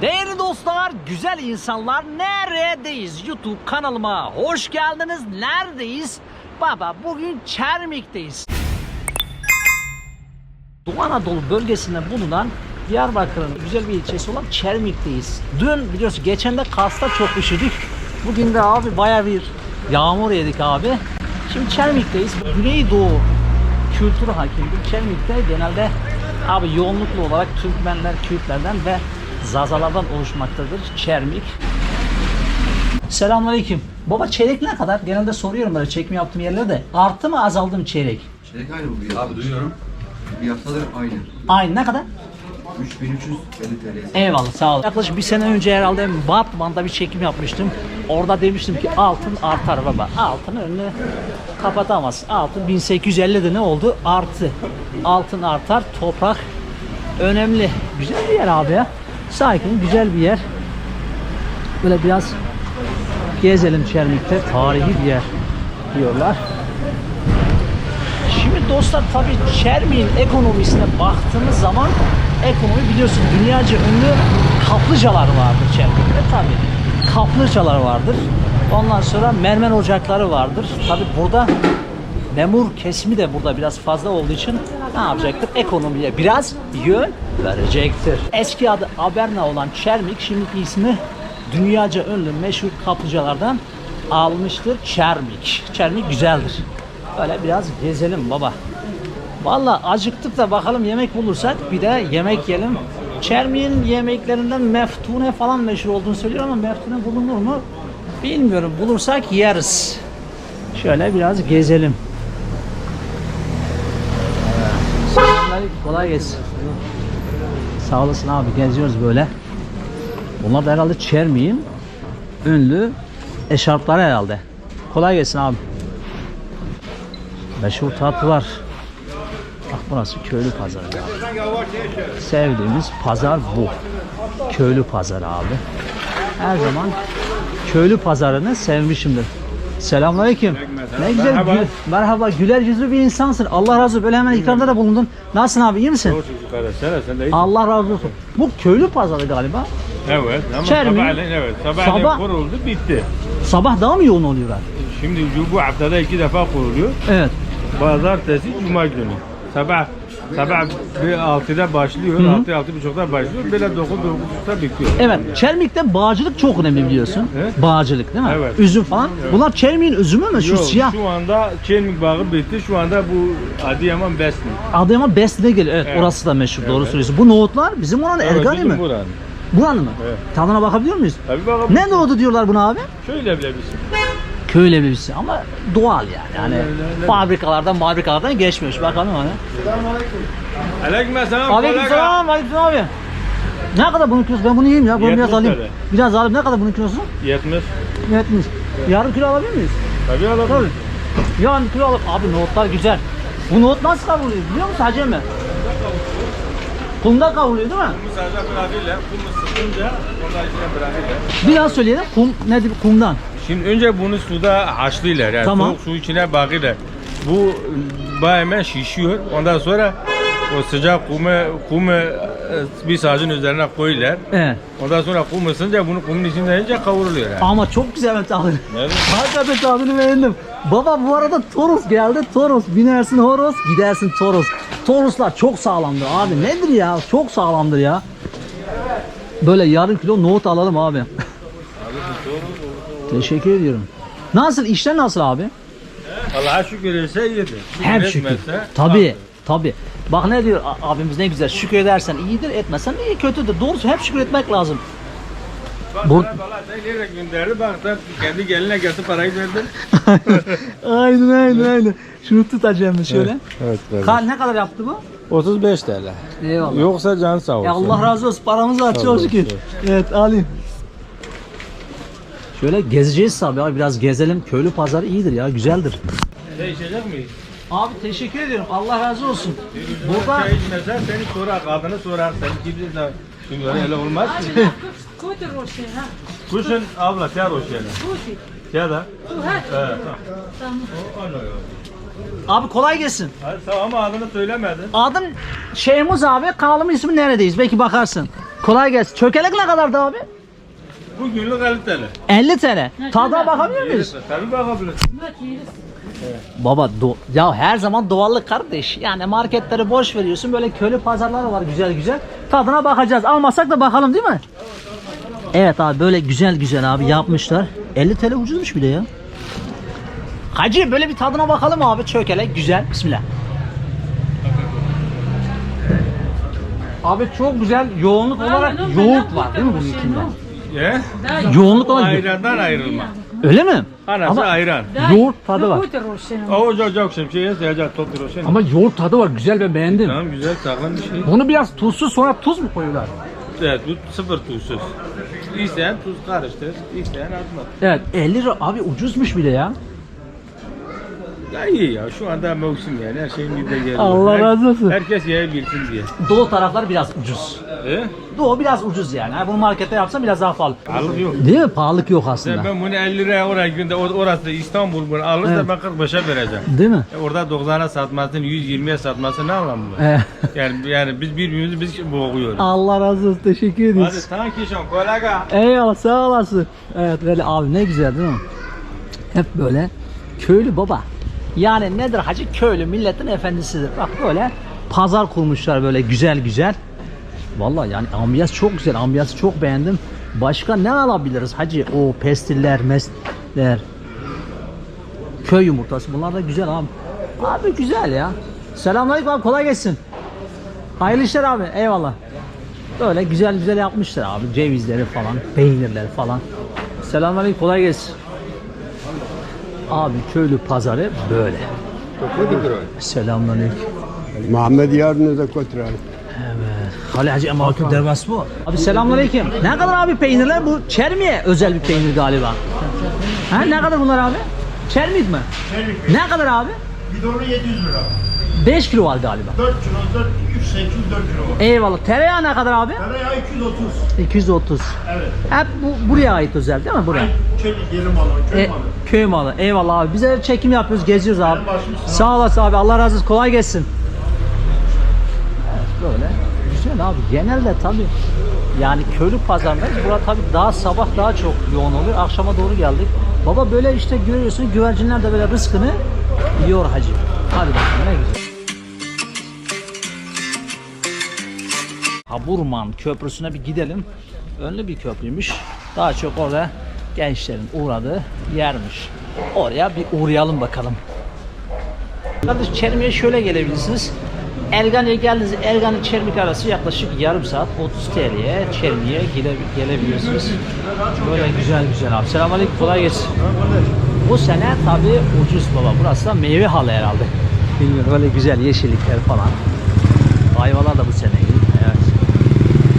Değerli dostlar, güzel insanlar neredeyiz? YouTube kanalıma hoş geldiniz. Neredeyiz? Baba bugün Çermik'teyiz. Doğu Anadolu bölgesinde bulunan Diyarbakır'ın güzel bir ilçesi olan Çermik'teyiz. Dün biliyorsun geçen de Kars'ta çok üşüdük. Bugün de abi baya bir yağmur yedik abi. Şimdi Çermik'teyiz. Güneydoğu kültürü hakimdir. Çermik'te genelde abi yoğunluklu olarak Türkmenler, Kürtlerden ve Zazalardan oluşmaktadır Çermik. Selamünaleyküm. Baba çeyrek ne kadar? Genelde soruyorum böyle çekim yaptığım yerlerde. Arttı mı azaldı mı çeyrek? Çeyrek aynı bu bir Abi duyuyorum. Bir haftadır aynı. Aynı ne kadar? 3350 TL. Eyvallah sağ ol. Yaklaşık bir sene önce herhalde Batman'da bir çekim yapmıştım. Orada demiştim ki altın artar baba. Altın önünü kapatamaz. Altın 1850'de ne oldu? Artı. Altın artar, toprak önemli. Güzel bir yer abi ya. Sakin, güzel bir yer. Böyle biraz gezelim Çermik'te. Tarihi bir yer diyorlar. Şimdi dostlar tabii Çermi'nin ekonomisine baktığımız zaman ekonomi biliyorsun dünyaca ünlü kaplıcalar vardır Çermi'de tabii. Kaplıcalar vardır. Ondan sonra mermer ocakları vardır. Tabii burada memur kesimi de burada biraz fazla olduğu için ne yapacaktır? Ekonomiye biraz yön verecektir. Eski adı Aberna olan Çermik şimdiki ismi dünyaca ünlü meşhur kaplıcalardan almıştır Çermik. Çermik güzeldir. Böyle biraz gezelim baba. Valla acıktık da bakalım yemek bulursak bir de yemek yiyelim. Çermi'nin yemeklerinden meftune falan meşhur olduğunu söylüyor ama meftune bulunur mu? Bilmiyorum. Bulursak yeriz. Şöyle biraz gezelim. Selamünaleyküm. Kolay gelsin. Sağ olasın abi. Geziyoruz böyle. Bunlar da herhalde Çermi'nin ünlü eşarpları herhalde. Kolay gelsin abi. Meşhur tatlılar. Bak burası köylü pazarı. Sevdiğimiz pazar bu. Köylü pazarı abi. Her zaman köylü pazarını sevmişimdir. Selamünaleyküm. Ne güzel Merhaba. gü- merhaba güler yüzlü bir insansın. Allah razı olsun. Böyle hemen ikramda da bulundun. Nasılsın abi? iyi misin? Yukarı sen sen de iyi. Allah razı olsun. Bu köylü pazarı galiba. Evet ama Çermi. sabahleyin evet sabahleyin Sabah- kuruldu bitti. Sabah daha mı yoğun oluyorlar? Şimdi bu haftada iki defa kuruluyor. Evet. Pazartesi, cuma günü. Sabah sabah bir altıda başlıyor, altı altı buçukta başlıyor. Böyle dokuz dokuzda bitiyor. Evet. Çermik'te bağcılık çok önemli biliyorsun. Evet. Bağcılık değil mi? Evet. Üzüm falan. Bunlar Çermik'in üzümü mü? Şu Yok, siyah. Şu anda Çelmik Bağı bitti. Şu anda bu Adıyaman Besni. Adıyaman Besne geliyor. Evet, Evet. orası da meşhur. Doğru Evet. söylüyorsun. Bu nohutlar bizim olan Ergani bizim mi? buranın. Buranın mı? Evet. Tadına bakabiliyor muyuz? Tabii bakalım. Ne nohutu diyorlar buna abi? Şöyle bile bir şey. Köy leblebisi ama doğal yani. Yani Öyle, öyle. fabrikalardan fabrikalardan geçmiyor. Bakalım hani. Aleykümselam. Aleykümselam. Aleykümselam abi. Ne kadar bunun kilosu? Ben bunu yiyeyim ya. Bunu biraz 70 alayım. TL. Biraz alayım. Ne kadar bunun kilosu? 70. 70. Yarım kilo alabilir miyiz? Tabii alalım. Tabii. Yarım kilo alıp. Abi nohutlar güzel. Bu nohut nasıl kavruluyor biliyor musun Hacı mi? Kumda kavruluyor değil mi? Bu sadece bırakıyla, bunu sıkınca ondan içine bırakıyla. Bir daha söyleyelim. Kum nedir? Kumdan. Şimdi önce bunu suda haşlıyorlar yani Tamam. soğuk su içine bakıyorlar. Bu bayağı hemen şişiyor. Ondan sonra o sıcak kumu, kumu e, bir sacın üzerine koyuyorlar. Evet. Ondan sonra kum ısınca bunu kumun içinde yiyince kavruluyor yani. Ama çok güzel ben tadını. Evet. Hakikaten tadını beğendim. Baba bu arada Toros geldi. Toros. Binersin horoz, gidersin Toros. Toroslar çok sağlamdır abi. Nedir ya? Çok sağlamdır ya. Böyle yarım kilo nohut alalım abi. Teşekkür ediyorum. Nasıl? işler nasıl abi? Allah'a şükür ise iyidir. Hep şükür. Tabii. Tabii. Bak ne diyor abimiz ne güzel. Şükür edersen iyidir, etmezsen iyi kötüdür. Doğrusu hep şükür etmek lazım. Bak Bu- nereye gönderdi bak sen kendi geline gelsin parayı verdin. aynen aynen aynen. Şunu tutacağım şöyle. Evet. Ka- ne kadar yaptı bu? 35 TL. Eyvallah. Yoksa can sağ olsun. Ya Allah razı olsun. Paramız var çok şükür. Evet alayım. Şöyle gezeceğiz tabii abi biraz gezelim. Köylü pazarı iyidir ya güzeldir. Değişecek miyiz? Abi teşekkür ediyorum. Allah razı olsun. Burada çay içmesen seni sorar, kadını sorar, seni gibi de şimdi öyle, öyle olmaz ki. Kut roşe ha. Kuşun abla sen geldin. Kuti. Ya da. Evet. Tamam. Ne abi kolay gelsin. Hadi tamam ama adını söylemedin. Adım Şeyhmuz abi. Kanalımın ismi neredeyiz? Belki bakarsın. kolay gelsin. Çökelek ne kadardı abi? Bu günlük 50 TL. 50 TL. Tadına bakabiliyor muyuz? Tabii bakabilirsin. Baba do- ya her zaman doğallık kardeş. Yani marketleri boş veriyorsun. Böyle köylü pazarları var güzel güzel. Tadına bakacağız. Almasak da bakalım değil mi? Evet abi böyle güzel güzel abi yapmışlar. 50 TL ucuzmuş bir de ya. Hacı böyle bir tadına bakalım abi. Çökelek güzel. Bismillah. Abi çok güzel yoğunluk olarak yoğurt var değil mi bunun içinde? Ye? Yoğunluk olarak Ayrandan ayrılma. öyle mi? Anası Ama ayran. yoğurt tadı var. Koydur roşena. O çok çok şemsiye sıcak. Ama yoğurt tadı var güzel ben beğendim. Tamam güzel sağlam bir şey. Bunu biraz tuzsuz sonra tuz mu koyuyorlar? Evet bu sıfır tuzsuz. İsteyen tuz karıştır, isteyen atma. Evet 50 lira abi ucuzmuş bir de ya. Ya iyi ya şu anda mevsim yani her şeyin bir de geliyor. Allah Her- razı olsun. Herkes yiyebilsin diye. Doğu taraflar biraz ucuz. E? Doğu biraz ucuz yani. Ha, bunu markette yapsam biraz daha pahalı. Alık yok. Değil mi? Pahalılık yok aslında. Ben, bunu 50 liraya oraya günde or- orası İstanbul bunu alırsa Evet. ben 45'e vereceğim. Değil mi? E orada 90'a satmasın, 120'ye satmasın ne anlamı var? Ee, Yani yani biz birbirimizi biz boğuyoruz. Allah razı olsun. Teşekkür Hadi ederiz. thank you son kolega. Eyvallah sağ olasın. Evet böyle abi ne güzel değil mi? Hep böyle köylü baba. Yani nedir hacı? Köylü milletin efendisidir. Bak böyle pazar kurmuşlar böyle güzel güzel. Vallahi yani ambiyans çok güzel. Ambiyansı çok beğendim. Başka ne alabiliriz hacı? O pestiller, mesler. Köy yumurtası. Bunlar da güzel abi. Abi güzel ya. Selamünaleyküm abi kolay gelsin. Hayırlı işler abi. Eyvallah. Böyle güzel güzel yapmışlar abi. Cevizleri falan, peynirler falan. Selamünaleyküm kolay gelsin. Abi köylü pazarı böyle. Selamünaleyküm. Muhammed yarını da kotra. Evet. Hali Hacı Emakül Dervas bu. Abi selamünaleyküm. Ne kadar abi peynirler bu? Çermiye özel bir peynir galiba. Ha ne kadar bunlar abi? Çermik mi? Çermik. Ne kadar abi? Bidonu 700 lira. 5 kilo var galiba. 4 kilo, 4 kilo. 800, 4 kilo. Eyvallah. Tereyağı ne kadar abi? Tereyağı 230. 230. Evet. Hep bu, buraya ait özel değil mi? Buraya. Çelik, yeri malı, köy E, malı. köy malı. Eyvallah abi. Biz de çekim yapıyoruz, geziyoruz abi. Sağ olasın abi. Allah razı olsun. Kolay gelsin. Evet, böyle. Güzel abi. Genelde tabii yani köylü pazarındayız. Burada tabii daha sabah daha çok yoğun oluyor. Akşama doğru geldik. Baba böyle işte görüyorsun güvercinler de böyle rızkını yiyor hacı. Hadi bakalım ne güzel. Haburman Köprüsü'ne bir gidelim. Önlü bir köprüymüş. Daha çok orada gençlerin uğradığı yermiş. Oraya bir uğrayalım bakalım. Kardeş Çermi'ye şöyle gelebilirsiniz. Ergani'ye geldiğinizde Ergani Çermik arası yaklaşık yarım saat 30 TL'ye Çermi'ye gele, gelebiliyorsunuz. Böyle güzel güzel abi. Selamünaleyküm kolay gelsin. Bu sene tabi ucuz baba. Burası da meyve halı herhalde. Bilmiyorum böyle güzel yeşillikler falan. Ayvalar da bu sene iyi. Evet.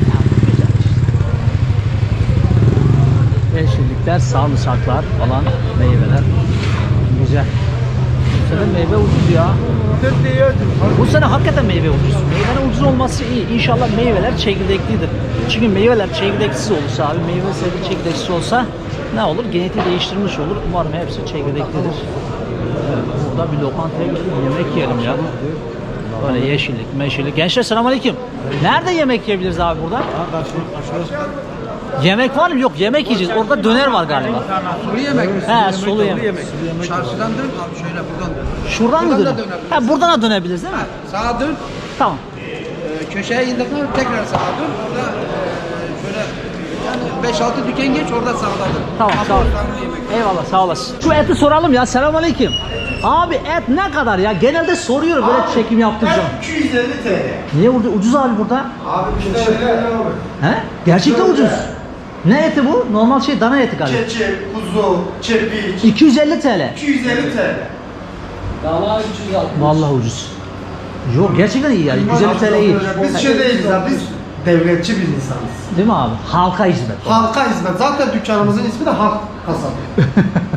Ya, güzel Yeşillikler, sarımsaklar falan, meyveler. Güzel. Bu sene meyve ucuz ya. Bu sene hakikaten meyve ucuz. Meyvenin ucuz olması iyi. İnşallah meyveler çekirdeklidir. Çünkü meyveler çekirdeksiz olursa abi meyve sebze çekirdeksiz olsa ne olur? Genetiği değiştirmiş olur. Umarım hepsi çekirdeklidir. Evet, burada bir lokantaya gidip yemek yiyelim ya. Böyle yeşillik, meşillik. Gençler selamünaleyküm. Nerede yemek yiyebiliriz abi burada? Yemek var mı? Yok yemek yiyeceğiz. Orada döner var galiba. Sulu yemek mi? He sulu yemek. Çarşıdan dön abi şöyle buradan dön. Şuradan mı Buradan da dönebiliriz. Ha buradan da dönebiliriz değil mi? Sağa dön, Tamam. e, köşeye indikten sonra tekrar sağa dön. Orada e, şöyle yani 5-6 dükkan geç orada sağda dön. Tamam Abi sağ ol. oradan yemek. Eyvallah sağ olasın. Şu eti soralım ya selamünaleyküm. Abi et ne kadar ya? Genelde soruyorum böyle çekim yaptığım zaman. 250 TL. Niye burada ucuz abi burada? Abi işte He? Gerçekten ucuz. Ne eti bu? Normal şey dana eti galiba. Keçi, kuzu, çepiç. 250 TL. 250 TL. Vallahi ucuz. Yok gerçekten iyi yani. 150 TL iyi. Biz şey değiliz abi, biz devletçi bir insanız. Değil mi abi? Halka hizmet. Halka hizmet. Zaten dükkanımızın ismi de Halk Kasabı.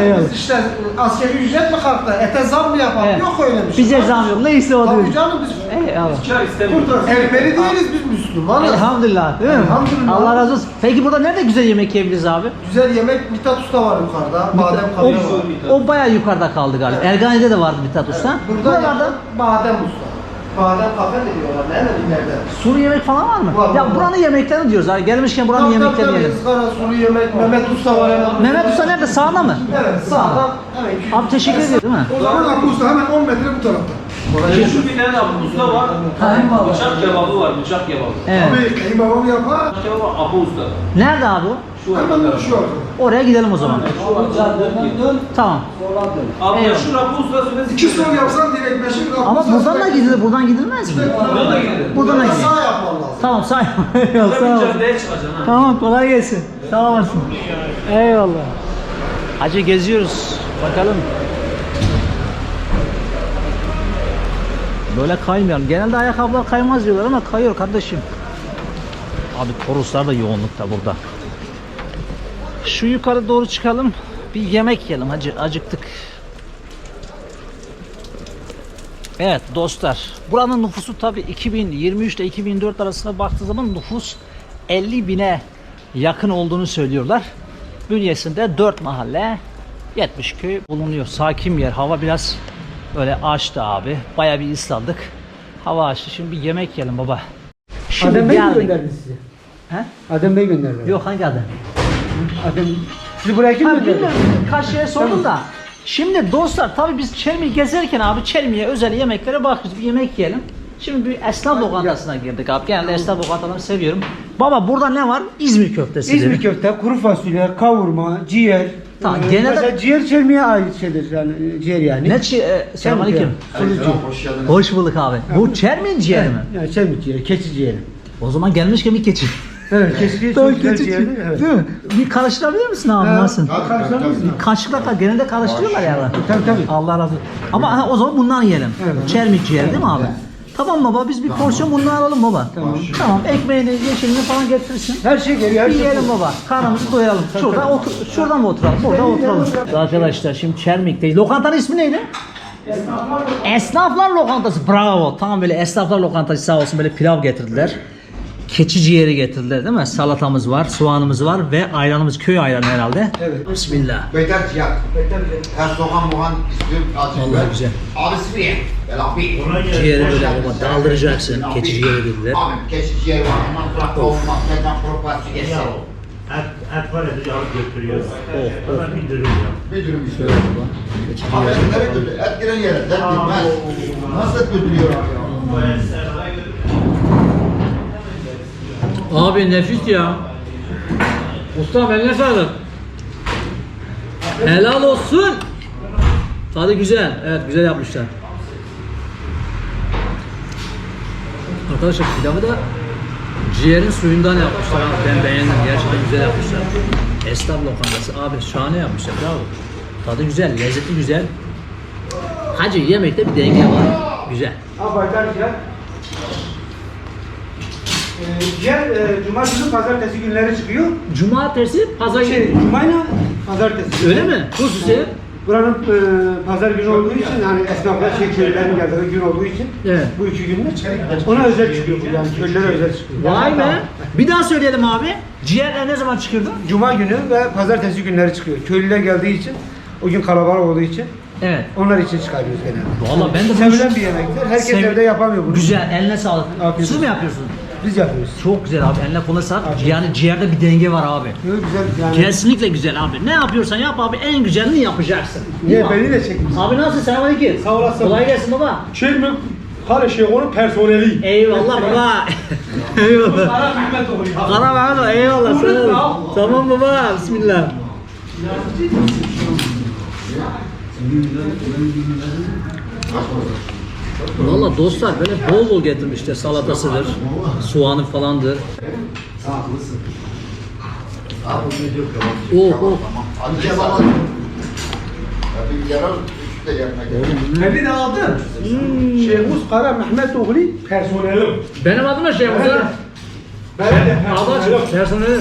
Eyvallah. biz işte askeri ücret mi kalktı? Ete zam mı yapalım? Evet. Yok öyle bir şey. Bize zam yok. Neyse o Tabii diyor. canım biz Eyvallah. Elberi değiliz biz Müslümanız. Elhamdülillah değil mi? Elhamdülillah. Allah razı olsun. Peki burada nerede güzel yemek yiyebiliriz abi? Güzel yemek Mithat Usta var yukarıda. Badem O, kaviar var. o bayağı yukarıda kaldı galiba. Ergani'de de vardı Mithat Usta. Burada Buralarda Badem Usta. Badem kafe de diyorlar. Nerede ileride? Sulu yemek falan var mı? Var, ya var, buranın yemeklerini diyoruz abi. Gelmişken buranın yemeklerini tabii. yiyelim. Izgara, sulu yemek, Mehmet Usta var hemen. Mehmet Usta nerede? Sağda mı? Evet, sağdan hemen. Abi teşekkür ederim değil mi? O zaman Abu Usta hemen 10 metre bu tarafta. Şu bir tane Abu Usta var. Bıçak kebabı var, bıçak kebabı. Evet. Abi kayınbabam yapar. Kebabı Abu Usta. Nerede abi o? Hemen şu arkada. Oraya gidelim o zaman. Tamam. Abi Eyvallah. şu Abu Usta İki sol yapsan direkt meşhur Abu Ama buradan da gidilir, buradan gidilmez mi? Buradan da gidelim. Buradan da gidilir. Sağ yapman lazım. Tamam sağ Eyvallah, sağ ol. Caddeye çıkacaksın ha. Tamam kolay gelsin. Sağ olasın. Eyvallah. Hacı geziyoruz. Bakalım. Böyle kaymayalım. Genelde ayakkabılar kaymaz diyorlar ama kayıyor kardeşim. Abi Toroslar da yoğunlukta burada. Şu yukarı doğru çıkalım. Bir yemek yiyelim hacı. Acıktık. Evet dostlar. Buranın nüfusu tabi 2023 ile 2004 arasında baktığı zaman nüfus 50 bine yakın olduğunu söylüyorlar. Bünyesinde 4 mahalle 70 köy bulunuyor. Sakin bir yer. Hava biraz böyle açtı abi. Baya bir ıslandık. Hava açtı. Şimdi bir yemek yiyelim baba. Şimdi Adem Bey mi geldik. gönderdi sizi? He? Adem Bey gönderdi. Yok hangi adı? Adem... Sizi buraya kim gönderdi? bilmiyorum. Kaç şeye sordum da. Şimdi dostlar tabii biz Çelmi'yi gezerken abi Çelmi'ye özel yemeklere bakıyoruz. Bir yemek yiyelim. Şimdi bir esnaf lokantasına girdik abi. Genelde esnaf lokantalarını seviyorum. Baba burada ne var? İzmir köftesi. İzmir köfte, kuru fasulye, kavurma, ciğer. Tamam, Ee, genelde- Mesela ciğer çelmeye ait şeydir yani e, ciğer yani. Ne çi... E, Selamünaleyküm. Aleykümselam, hoş geldiniz. Hoş bulduk abi. Bu Çermin ciğeri mi? Yani çelmi ciğeri, keçi ciğeri. O zaman gelmişken bir keçi. Evet, Tamam, çok güzel. Evet. Değil mi? Bir karıştırabilir misin abi nasıl? Karşıladınız mı? Kaşıkla genelde karıştırıyorlar ya. Tabii tabii. Allah razı olsun. Ama ha, o zaman bundan yiyelim. Evet. Çermik ciğeri değil mi abi? Tamam baba biz bir porsiyon bundan alalım baba. Tamam. Tamam ekmeğini, yeşilini falan getirsin. Her şey geliyor, her Bir şey yiyelim baba. Karnımızı doyalım. Şurada otur, şuradan mı oturalım? Burada oturalım. Arkadaşlar şimdi Çermik'teyiz. Lokantanın ismi neydi? Esnaflar lokantası. Bravo. Tam böyle esnaflar lokantası sağ olsun böyle pilav getirdiler. Keçi ciğeri getirdiler değil mi? Salatamız var, soğanımız var ve ayranımız köy ayranı herhalde. Evet. Bismillah. Beyler ciğer. Her soğan muhan istiyorum Vallahi güzel. Abi abi. Ciğeri böyle baba daldıracaksın. Keçi ciğeri dediler. Abi keçi ciğer var. Ondan sonra kavurma, neden kuru fasulyesi. Et, et var ya alıp götürüyoruz. Oh, Ona bir dürüm ya. Bir dürüm istiyorum. Abi nereye götürüyor? Et giren yere. Et girmez. Nasıl et götürüyor abi nefis ya. Usta eline sağlık. Helal olsun. Tadı güzel. Evet güzel yapmışlar. Arkadaşlar pilavı da ciğerin suyundan yapmışlar. Ben beğendim. Gerçekten güzel yapmışlar. Esnaf lokantası. Abi şahane yapmışlar. Bravo. Tadı güzel. Lezzeti güzel. Hacı yemekte bir denge var. Güzel. Abi Ee, ciğer e, cumartesi, pazartesi günleri çıkıyor. Cumartesi, pazar Şey, cumayla pazartesi. Öyle mi? Hususi. Buranın e, pazar günü olduğu için yani esnaflar şey köylerin geldiği gün olduğu için Evet. bu iki günde ona özel çıkıyor bu yani köylere özel çıkıyor. Vay be. Bir daha söyleyelim abi. Ciğerler ne zaman çıkıyordu? Cuma günü ve pazartesi günleri çıkıyor. Köylüler geldiği için o gün kalabalık olduğu için Evet. onlar için çıkarıyoruz genelde. Vallahi ben de bunu Sevilen bir yemektir. Herkes Sev- evde yapamıyor bunu. Güzel, eline sağlık. Afiyet Siz mi olsun. yapıyorsunuz? Biz yapıyoruz. Çok güzel abi, eline kolay sağlık. Yani ciğerde bir denge var abi. Çok güzel yani. Kesinlikle güzel abi. Ne yapıyorsan yap abi, en güzelini yapacaksın. Değil Niye mi beni de çekmiş. Abi nasılsın? Selamünaleyküm. Sağ olasın. Kolay gelsin baba. Mi? Her şey onun personeli. Eyvallah baba. eyvallah. Kara Mehmet eyvallah. Sağ ol. Tamam baba. Bismillah. Valla dostlar böyle bol bol getirmişler salatasıdır, soğanı falandır. Oh oh. Hadi gel baba. Hadi yarar. De yemek. Evi de aldın. Şeyhuz Kara Mehmet Oğlu Personelim. Benim adım ne şey Musa? Ben de Adaç, personeli.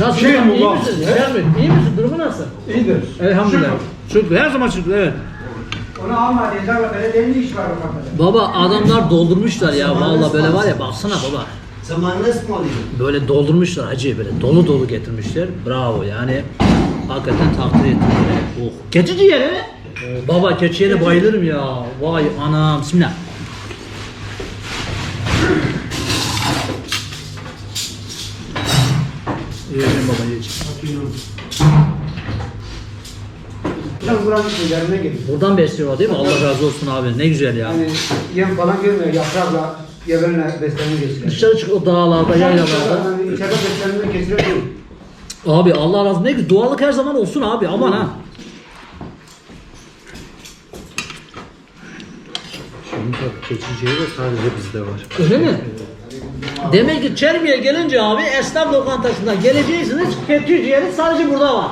Nasıl? Şey iyi misin? Mi? İyi misin? Durumu nasıl? İyidir. Elhamdülillah. Şükür. Her zaman şükür. Evet. Onu alma diyeceğim böyle deli iş var o kafada. Baba adamlar doldurmuşlar ya vallahi böyle var ya baksana baba. Zaman mı oluyor? Böyle doldurmuşlar hacı böyle dolu dolu getirmişler. Bravo yani hakikaten takdir ettim böyle. Oh. Keçi ciğeri. Baba keçi ciğeri bayılırım ya. Vay anam. Bismillah. Yiyeceğim baba yiyeceğim. Atıyorum. Sen buranın köylerine gidin. Buradan besliyorlar değil mi? Allah razı olsun abi. Ne güzel ya. Yani yem falan görmüyor. Yaprakla, geberle beslenme geçiyor. Dışarı çık o dağlarda, yaylalarda. Yani içeride beslenme kesiyor değil. Abi Allah razı. Ne güzel. Doğallık her zaman olsun abi. Aman ha. Şimdi tabii keçiciye de sadece bizde var. Öyle mi? Demek ki Çermi'ye gelince abi esnaf lokantasına geleceksiniz. Keçi ciğeri sadece burada var.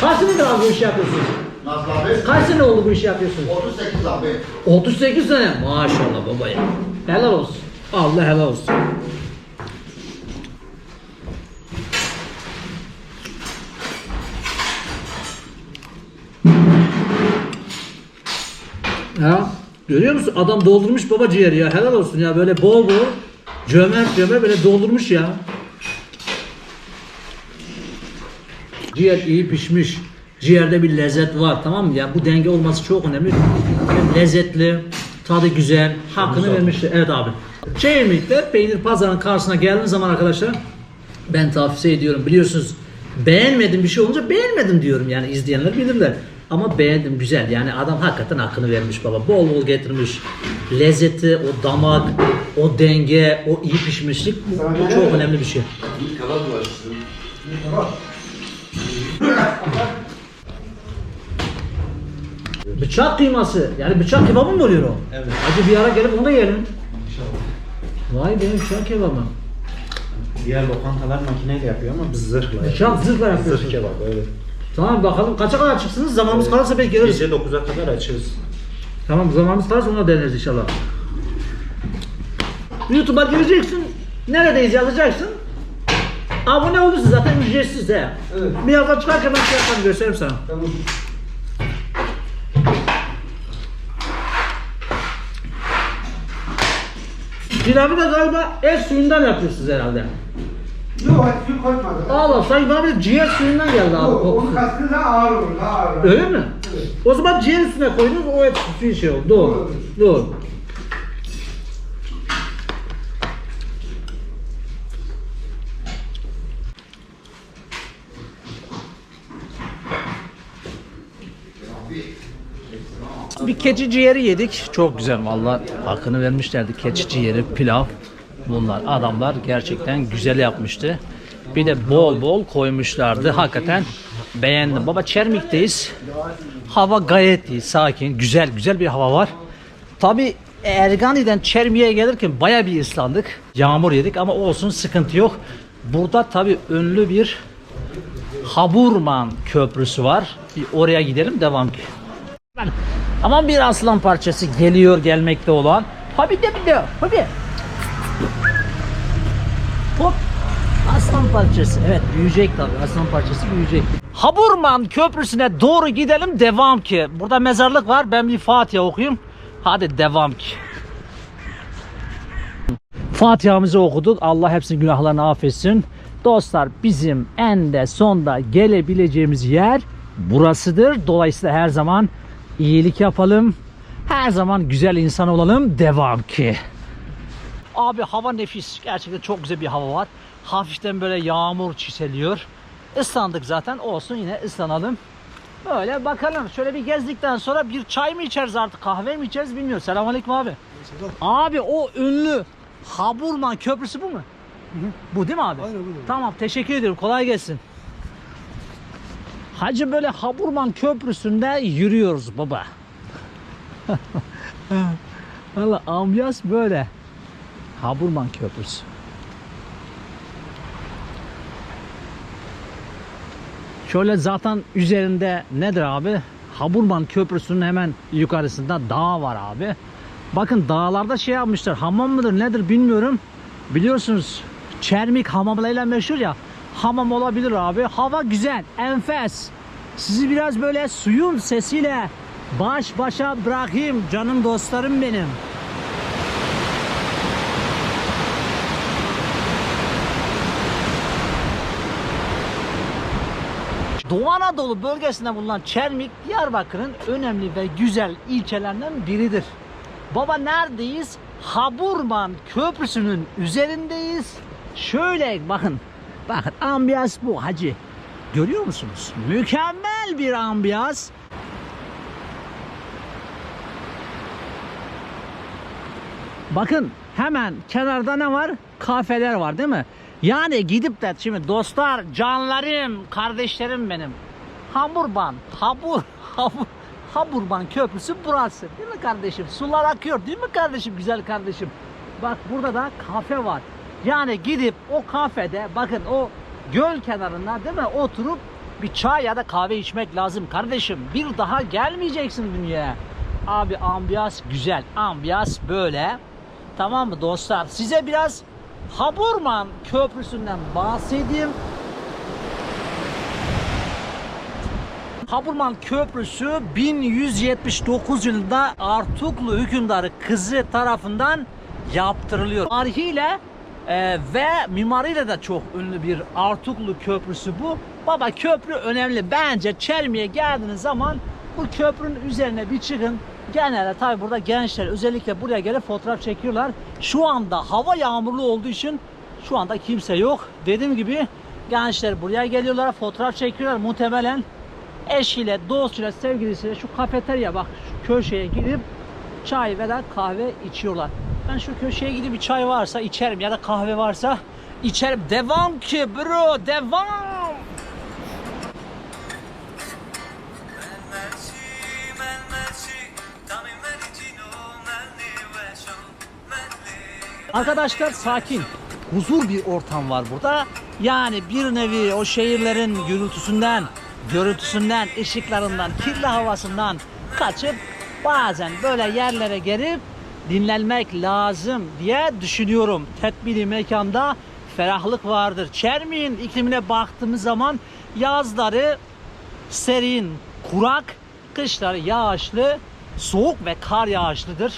Kaç senedir abi bu işi yapıyorsunuz? Abi? Kaç sene oldu bu işi yapıyorsunuz? 38 abi. 38 sene. Maşallah baba ya. Helal olsun. Allah helal olsun. Ya görüyor musun? Adam doldurmuş baba ciğeri ya. Helal olsun ya. Böyle bol bol cömert cömert böyle doldurmuş ya. Ciğer iyi pişmiş. Ciğerde bir lezzet var tamam mı? Ya bu denge olması çok önemli. Hem lezzetli, tadı güzel, hakkını vermişler. Evet abi. Çeyremik'te peynir pazarının karşısına geldiğiniz zaman arkadaşlar ben tavsiye ediyorum. Biliyorsunuz beğenmedim bir şey olunca beğenmedim diyorum yani izleyenler bilirler. Ama beğendim güzel yani adam hakikaten hakkını vermiş baba. Bol bol getirmiş. Lezzeti, o damak, o denge, o iyi pişmişlik bu, bu çok önemli bir şey. Bıçak kıyması. Yani bıçak kebabı mı oluyor o? Evet. Hadi bir ara gelip onu da yiyelim. Vay be bıçak kebabı. Diğer lokantalar makineyle yapıyor ama biz zırhla Bıçak zırhla yapıyorsun. Zırh kebap öyle. Tamam bakalım kaça kadar çıksınız? Zamanımız kalırsa belki geliriz. Gece 9'a kadar açığız. Tamam zamanımız kalırsa ona deneriz inşallah. YouTube'a gireceksin. Neredeyiz yazacaksın. Abone olursun zaten ücretsiz he. Evet. Birazdan çıkarken ben şey yaparım gösteririm sana. Tamam. Pilavı da galiba et suyundan yapıyorsunuz herhalde. Yok, su koymadı. Allah sanki bana bir ciğer suyundan geldi abi Yok, kokusu. onun kaskı da ağır olur, daha ağır. olur. Öyle mi? O zaman ciğer üstüne koydunuz o et suyu şey oldu. Doğru. Doğru. Keçi ciğeri yedik. Çok güzel valla. Hakkını vermişlerdi. Keçi ciğeri, pilav. Bunlar adamlar gerçekten güzel yapmıştı. Bir de bol bol koymuşlardı. Hakikaten beğendim. Baba Çermik'teyiz. Hava gayet iyi, sakin, güzel güzel bir hava var. Tabi Ergani'den Çermi'ye gelirken baya bir ıslandık. Yağmur yedik ama olsun sıkıntı yok. Burada tabi ünlü bir Haburman Köprüsü var. Bir oraya gidelim devam ki. Aman bir aslan parçası geliyor gelmekte olan. Habi de bir de habi. Hop. Aslan parçası. Evet büyüyecek tabii. Aslan parçası büyüyecek. Haburman Köprüsü'ne doğru gidelim devam ki. Burada mezarlık var. Ben bir Fatiha okuyayım. Hadi devam ki. Fatiha'mızı okuduk. Allah hepsinin günahlarını affetsin. Dostlar bizim en de sonda gelebileceğimiz yer burasıdır. Dolayısıyla her zaman iyilik yapalım. Her zaman güzel insan olalım. Devam ki. Abi hava nefis. Gerçekten çok güzel bir hava var. Hafiften böyle yağmur çiseliyor. Islandık zaten. Olsun yine ıslanalım. Böyle bakalım. Şöyle bir gezdikten sonra bir çay mı içeriz artık kahve mi içeriz bilmiyorum. Selamünaleyküm abi. Abi o ünlü Haburman Köprüsü bu mu? Bu değil mi abi? Aynen, bu. Tamam teşekkür ediyorum. Kolay gelsin. Hacı böyle Haburman Köprüsü'nde yürüyoruz baba. Valla ambiyans böyle. Haburman Köprüsü. Şöyle zaten üzerinde nedir abi? Haburman Köprüsü'nün hemen yukarısında dağ var abi. Bakın dağlarda şey yapmışlar. Hamam mıdır nedir bilmiyorum. Biliyorsunuz Çermik hamamlarıyla meşhur ya. Hamam olabilir abi. Hava güzel, enfes. Sizi biraz böyle suyun sesiyle baş başa bırakayım canım dostlarım benim. Doğu Anadolu bölgesinde bulunan Çermik, Diyarbakır'ın önemli ve güzel ilçelerinden biridir. Baba neredeyiz? Haburman Köprüsü'nün üzerindeyiz. Şöyle bakın Bakın ambiyans bu hacı. Görüyor musunuz? Mükemmel bir ambiyans. Bakın hemen kenarda ne var? Kafeler var değil mi? Yani gidip de şimdi dostlar, canlarım, kardeşlerim benim. Hamburban, Habur, Habur, Haburban Köprüsü burası. Değil mi kardeşim? Sular akıyor değil mi kardeşim? Güzel kardeşim. Bak burada da kafe var. Yani gidip o kafede bakın o göl kenarında değil mi oturup bir çay ya da kahve içmek lazım kardeşim. Bir daha gelmeyeceksin dünyaya. Abi ambiyans güzel. Ambiyans böyle. Tamam mı dostlar? Size biraz Haburman Köprüsü'nden bahsedeyim. Haburman Köprüsü 1179 yılında Artuklu hükümdarı kızı tarafından yaptırılıyor. Tarihiyle e, ve mimariyle de çok ünlü bir Artuklu Köprüsü bu. Baba köprü önemli. Bence Çelmi'ye geldiğiniz zaman bu köprünün üzerine bir çıkın. Genelde tabi burada gençler özellikle buraya gelip fotoğraf çekiyorlar. Şu anda hava yağmurlu olduğu için şu anda kimse yok. Dediğim gibi gençler buraya geliyorlar fotoğraf çekiyorlar muhtemelen eşiyle, dostuyla, sevgilisiyle şu kafeterya bak şu köşeye gidip çay veya kahve içiyorlar. Ben şu köşeye gidip bir çay varsa içerim ya da kahve varsa içerim. Devam ki bro devam. Arkadaşlar sakin, huzur bir ortam var burada. Yani bir nevi o şehirlerin gürültüsünden, görüntüsünden, ışıklarından, kirli havasından kaçıp bazen böyle yerlere gelip dinlenmek lazım diye düşünüyorum. Tedbiri mekanda ferahlık vardır. Çermi'nin iklimine baktığımız zaman yazları serin, kurak, kışları yağışlı, soğuk ve kar yağışlıdır.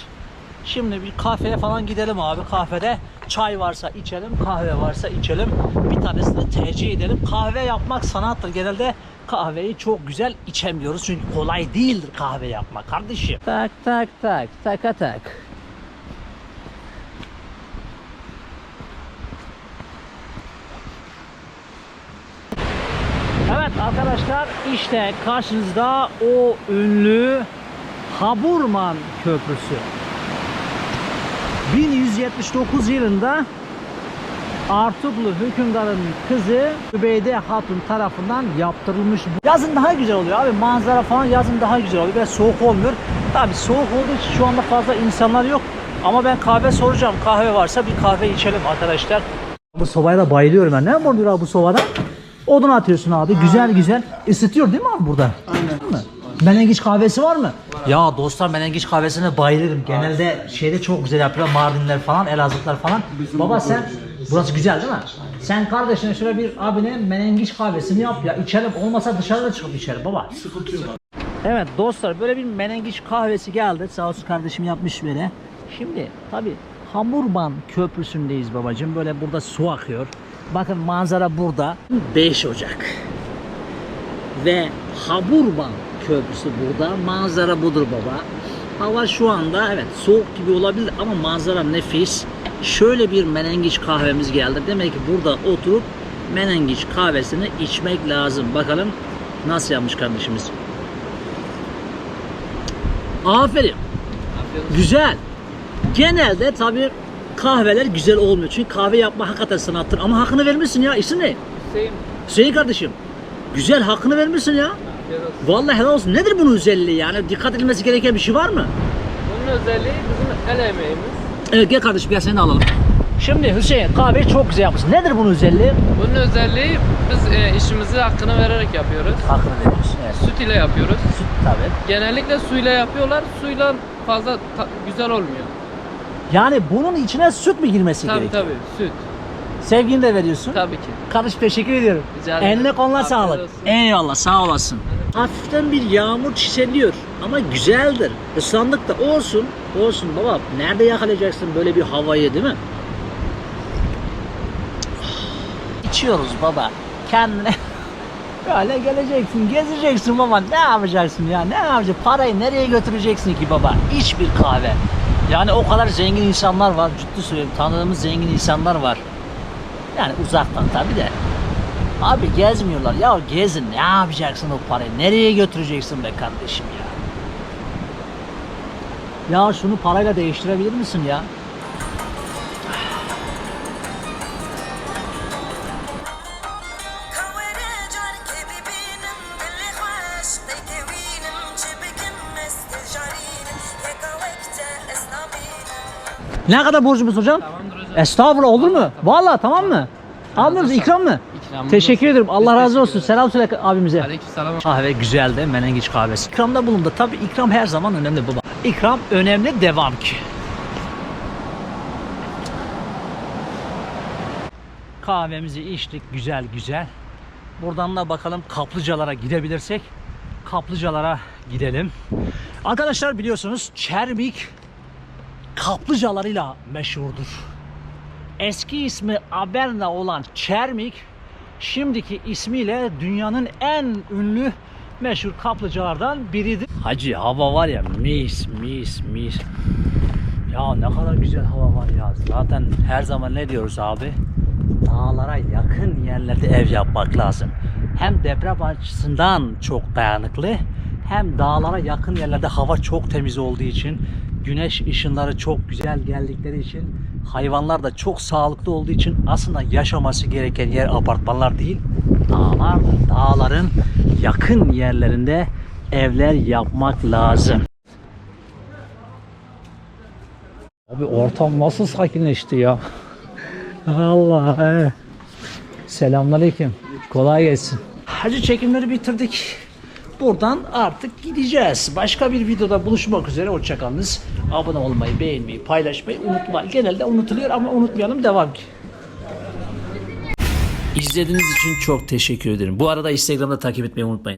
Şimdi bir kafeye falan gidelim abi. Kafede çay varsa içelim, kahve varsa içelim. Bir tanesini tercih edelim. Kahve yapmak sanattır. Genelde kahveyi çok güzel içemiyoruz. Çünkü kolay değildir kahve yapmak kardeşim. Tak tak tak, taka tak. Evet arkadaşlar işte karşınızda o ünlü Haburman Köprüsü. 1179 yılında Artuklu hükümdarın kızı Übeyde Hatun tarafından yaptırılmış. Yazın daha güzel oluyor abi. Manzara falan yazın daha güzel oluyor. Ve soğuk olmuyor. Tabi soğuk olduğu için şu anda fazla insanlar yok. Ama ben kahve soracağım. Kahve varsa bir kahve içelim arkadaşlar. Bu sobaya da bayılıyorum ben. Ne abi bu sobada? Odun atıyorsun abi. Güzel güzel. Isıtıyor değil mi abi burada? Aynen. Menengiç kahvesi var mı? Ya dostlar menengiç kahvesine bayılırım. Genelde şeyde çok güzel yapıyorlar. Mardinler falan, Elazığlılar falan. Baba sen burası güzel değil mi? Sen kardeşine şöyle bir abine menengiç kahvesini yap ya. İçelim olmasa dışarıda çıkıp içelim baba. Sıkıntı yok. Evet dostlar böyle bir menengiç kahvesi geldi. Sağ olsun kardeşim yapmış böyle. Şimdi tabi Hamurban Köprüsü'ndeyiz babacığım. Böyle burada su akıyor. Bakın manzara burada. 5 Ocak ve Haburban Köprüsü burada. Manzara budur baba. Hava şu anda evet soğuk gibi olabilir ama manzara nefis. Şöyle bir menengiç kahvemiz geldi. Demek ki burada oturup menengiç kahvesini içmek lazım. Bakalım nasıl yapmış kardeşimiz. Aferin. Güzel. Genelde tabi kahveler güzel olmuyor. Çünkü kahve yapma hakikaten sanattır. Ama hakkını vermişsin ya. İsim ne? Hüseyin. Hüseyin kardeşim. Güzel hakkını vermişsin ya. Vallahi helal olsun. Nedir bunun özelliği yani? Dikkat edilmesi gereken bir şey var mı? Bunun özelliği bizim el emeğimiz. Evet gel kardeşim gel seni de alalım. Şimdi Hüseyin kahveyi çok güzel yapmışsın. Nedir bunun özelliği? Bunun özelliği biz e, işimizi hakkını vererek yapıyoruz. Hakkını veriyorsun. Evet. Süt ile yapıyoruz. Süt tabii. Genellikle suyla yapıyorlar. Suyla fazla güzel olmuyor. Yani bunun içine süt mü girmesi Tabii gerekiyor? tabii süt. Sevgini de veriyorsun. Tabii ki. Kardeş teşekkür ediyorum. Rica ederim. Eline koluna Afiyet sağlık. olsun. Eyvallah sağ olasın. Hafiften bir yağmur çiseliyor ama güzeldir. Islandık da olsun. Olsun baba. Nerede yakalayacaksın böyle bir havayı değil mi? İçiyoruz baba. Kendine böyle geleceksin, gezeceksin baba. Ne yapacaksın ya? Ne yapacaksın? Parayı nereye götüreceksin ki baba? İç bir kahve. Yani o kadar zengin insanlar var. Ciddi söylüyorum. Tanıdığımız zengin insanlar var. Yani uzaktan tabii de. Abi gezmiyorlar. Ya gezin ne yapacaksın o parayı? Nereye götüreceksin be kardeşim ya? Ya şunu parayla değiştirebilir misin ya? Ne kadar borcumuz hocam? Estağfurullah olur mu? Vallahi tamam mı? Almıyoruz ikram mı? İkramımız Teşekkür olsun. ederim. Allah razı olsun. Selam söyle abimize. Aleykümselam. Kahve güzel de menengiç kahvesi. İkramda bulundu. Tabii ikram her zaman önemli baba. İkram önemli devam ki. Kahvemizi içtik güzel güzel. Buradan da bakalım kaplıcalara gidebilirsek kaplıcalara gidelim. Arkadaşlar biliyorsunuz Çermik kaplıcalarıyla meşhurdur. Eski ismi Aberna olan Çermik şimdiki ismiyle dünyanın en ünlü meşhur kaplıcalardan biridir. Hacı hava var ya mis mis mis. Ya ne kadar güzel hava var ya. Zaten her zaman ne diyoruz abi? Dağlara yakın yerlerde ev yapmak lazım. Hem deprem açısından çok dayanıklı hem dağlara yakın yerlerde hava çok temiz olduğu için güneş ışınları çok güzel geldikleri için hayvanlar da çok sağlıklı olduğu için aslında yaşaması gereken yer apartmanlar değil dağlar dağların yakın yerlerinde evler yapmak lazım. Abi ortam nasıl sakinleşti ya. Allah. he. Selamünaleyküm. Kolay gelsin. Hacı çekimleri bitirdik. Buradan artık gideceğiz. Başka bir videoda buluşmak üzere. Hoşçakalınız. Abone olmayı, beğenmeyi, paylaşmayı unutmayın. Genelde unutuluyor ama unutmayalım. Devam. İzlediğiniz için çok teşekkür ederim. Bu arada Instagram'da takip etmeyi unutmayın.